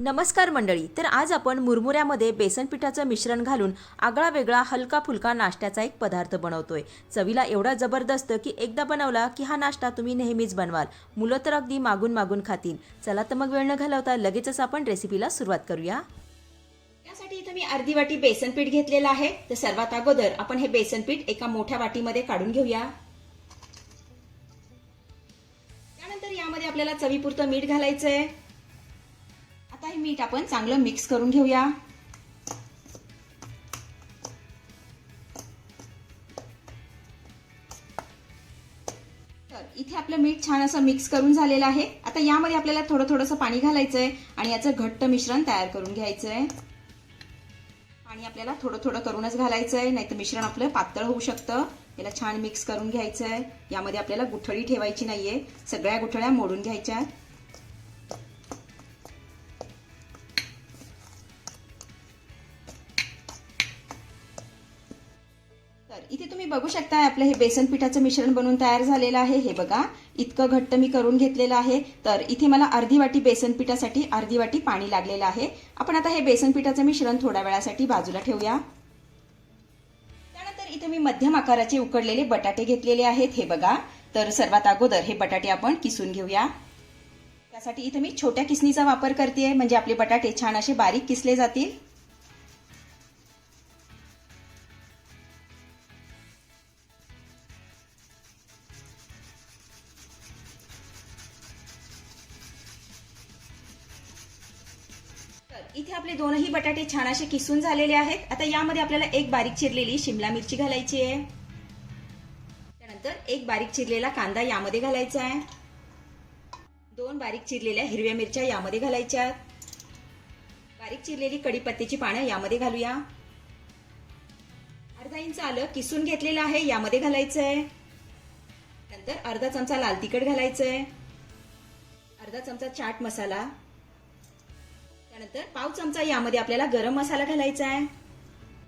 नमस्कार मंडळी तर आज आपण मुरमुऱ्यामध्ये बेसन पिठाचं मिश्रण घालून आगळा वेगळा हलका फुलका नाश्त्याचा एक पदार्थ बनवतोय. चवीला एवढा जबरदस्त की एकदा बनवला की हा नाश्ता तुम्ही नेहमीच बनवाल. मुलं तर अगदी मागून मागून खातील. चला तर मग वेळ न घालवता लगेचच आपण रेसिपीला सुरुवात करूया. त्यासाठी इथं मी अर्धी वाटी बेसन पीठ घेतलेलं आहे. तर सर्वात अगोदर आपण हे बेसन पीठ एका मोठ्या वाटीमध्ये काढून घेऊया. त्यानंतर यामध्ये आपल्याला चवीपुरतं मीठ घालायचं आहे मीठ आपण चांगलं मिक्स करून घेऊया. तर इथे आपलं मीठ छान असं मिक्स करून झालेलं आहे. आता यामध्ये आपल्याला थोडं थोडंसं पाणी घालायचंय आणि याचं घट्ट मिश्रण तयार करून घ्यायचंय. पाणी आपल्याला थोडं थोडं करूनच घालायचंय नाहीतर मिश्रण आपलं पातळ होऊ शकतं. याला छान मिक्स करून घ्यायचंय. यामध्ये आपल्याला गुठळी ठेवायची नाहीये. सगळ्या गुठळ्या मोडून घ्यायच्या. आहेत इथे तुम्ही बघू शकता आपलं हे बेसन पिठाचं मिश्रण बनवून तयार झालेलं आहे. हे बघा इतकं घट्ट मी करून घेतलेलं आहे. तर इथे मला अर्धी वाटी बेसन पिठासाठी अर्धी वाटी पाणी लागलेलं आहे. आपण आता हे बेसन पिठाचं मिश्रण थोड्या वेळासाठी बाजूला ठेवूया. त्यानंतर इथे मी मध्यम आकाराचे उकडलेले बटाटे घेतलेले आहेत. हे बघा तर सर्वात अगोदर हे बटाटे आपण किसून घेऊया. त्यासाठी इथे मी छोट्या किसणीचा वापर करते म्हणजे आपले बटाटे छान असे बारीक किसले जातील. इथे आपले दोनही बटाटे छान असे किसून झालेले आहेत. आता यामध्ये आपल्याला एक बारीक चिरलेली शिमला मिरची घालायची आहे. त्यानंतर एक बारीक चिरलेला कांदा यामध्ये घालायचा आहे. दोन बारीक चिरलेल्या हिरव्या मिरच्या यामध्ये घालायच्या बारीक चिरलेली कडीपत्त्याची पानं यामध्ये घालूया. अर्धा इंच आलं किसून घेतलेलं आहे यामध्ये घालायचं आहे. नंतर अर्धा चमचा लाल तिखट घालायचं आहे. अर्धा चमचा चाट मसाला त्यानंतर पाव चमचा यामध्ये आपल्याला गरम मसाला घालायचा आहे.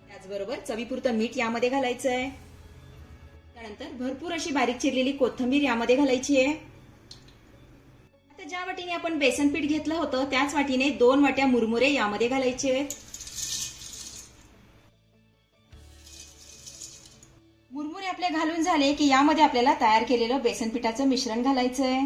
त्याचबरोबर चवीपुरतं मीठ यामध्ये घालायचं आहे. त्यानंतर भरपूर अशी बारीक चिरलेली कोथिंबीर यामध्ये घालायची आहे. आता ज्या वाटीने आपण बेसन पीठ घेतलं होतं त्याच वाटीने दोन वाट्या मुरमुरे यामध्ये घालायचे आहेत. मुरमुरे आपले घालून झाले की यामध्ये आपल्याला तयार केलेलं बेसन पिठाचं मिश्रण घालायचं आहे.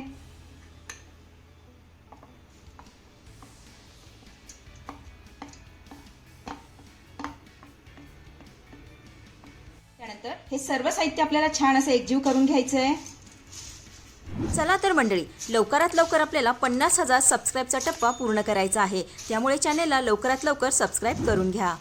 त्यानंतर हे सर्व साहित्य आपल्याला छान असं एकजीव करून घ्यायचं आहे चला तर मंडळी लवकरात लवकर आपल्याला पन्नास हजार सबस्क्राईबचा टप्पा पूर्ण करायचा आहे. त्यामुळे चॅनेलला लवकरात लवकर सबस्क्राईब करून घ्या.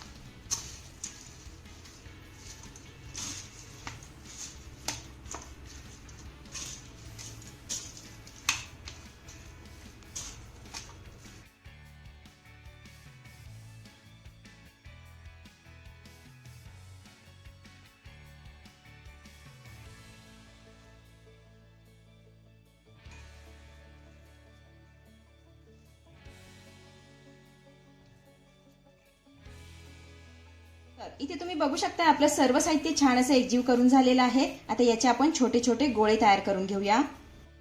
इथे तुम्ही बघू शकता आपलं सर्व साहित्य छान असं एकजीव करून झालेलं आहे. आता याचे आपण छोटे छोटे गोळे तयार करून घेऊया.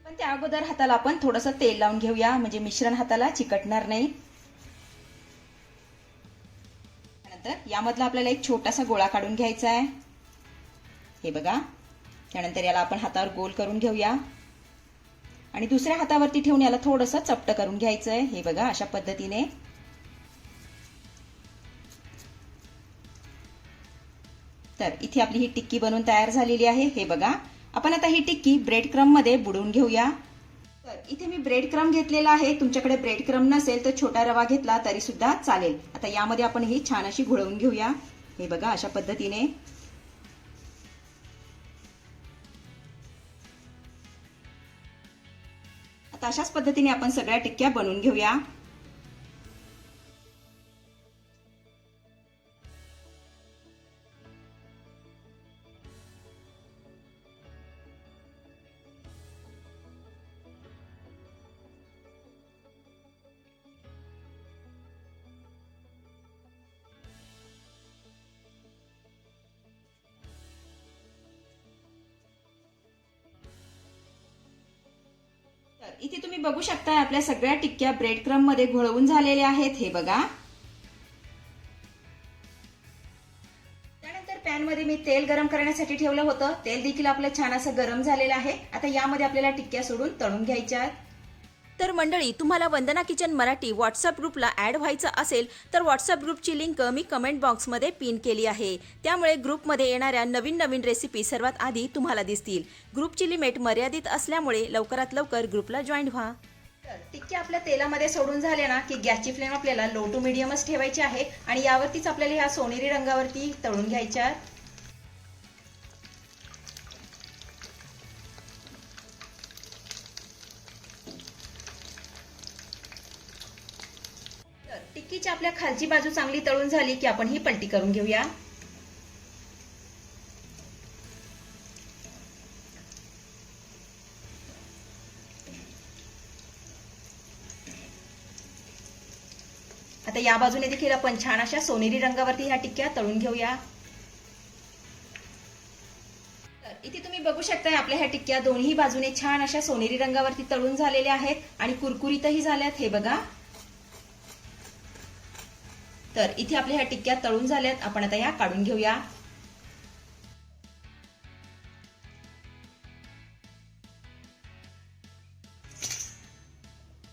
पण त्या अगोदर हाताला आपण थोडंसं तेल लावून घेऊया म्हणजे मिश्रण हाताला चिकटणार नाही. त्यानंतर यामधला आपल्याला एक छोटासा गोळा काढून घ्यायचा आहे. हे बघा. त्यानंतर याला आपण हातावर गोल करून घेऊया. आणि दुसऱ्या हातावरती ठेवून याला थोडंसं चपट करून घ्यायचं आहे हे बघा अशा पद्धतीने. तर इथे आपली ही टिक्की बनवून तयार झालेली आहे. हे बघा. आपण आता ही टिक्की ब्रेड क्रममध्ये बुडवून घेऊया. तर इथे मी ब्रेड क्रम घेतलेला आहे. तुमच्याकडे ब्रेड क्रम नसेल तर छोटा रवा घेतला तरी सुद्धा चालेल. आता यामध्ये आपण ही छान अशी घोळवून घेऊया. हे बघा अशा पद्धतीने. आता अशाच पद्धतीने आपण सगळ्या टिक्क्या बनवून घेऊया. इथे तुम्ही बघू शकता आपल्या सगळ्या टिक्क्या ब्रेड क्रममध्ये घोळवून झालेल्या आहेत. हे बघा. त्यानंतर पॅनमध्ये मी तेल गरम करण्यासाठी ठेवलं होतं. तेल देखील आपलं छान असं गरम झालेलं आहे. आता यामध्ये आपल्याला टिक्क्या सोडून तळून घ्यायच्या आहेत. तर मंडळी तुम्हाला वंदना किचन मराठी व्हॉट्सअप ग्रुपला ॲड व्हायचं असेल तर व्हॉट्सअप ग्रुपची लिंक मी कमेंट बॉक्समध्ये पिन केली आहे. त्यामुळे ग्रुपमध्ये येणाऱ्या नवीन नवीन रेसिपी सर्वात आधी तुम्हाला दिसतील. ग्रुपची लिमिट मर्यादित असल्यामुळे लवकरात लवकर ग्रुपला जॉईन व्हा. तर टिक्की आपल्या तेलामध्ये सोडून झाले ना की गॅसची फ्लेम आपल्याला लो टू मिडियमच ठेवायची आहे आणि यावरतीच आपल्याला ह्या सोनेरी रंगावरती तळून घ्यायच्या टिक्कीची आपल्या खालची बाजू चांगली तळून झाली की आपण ही पलटी करून घेऊया. आता या बाजूने देखील आपण छान अशा सोनेरी रंगावरती ह्या टिक्क्या तळून घेऊया. तर इथे तुम्ही बघू शकता आपल्या ह्या टिक्क्या दोन्ही बाजूने छान अशा सोनेरी रंगावरती तळून झालेल्या आहेत आणि कुरकुरीतही झाल्यात हे बघा. तर इथे आपल्या ह्या टिक्क्या तळून झाल्यात. आपण आता ह्या काढून घेऊया.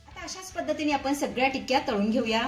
आता अशाच पद्धतीने आपण सगळ्या टिक्क्या तळून घेऊया.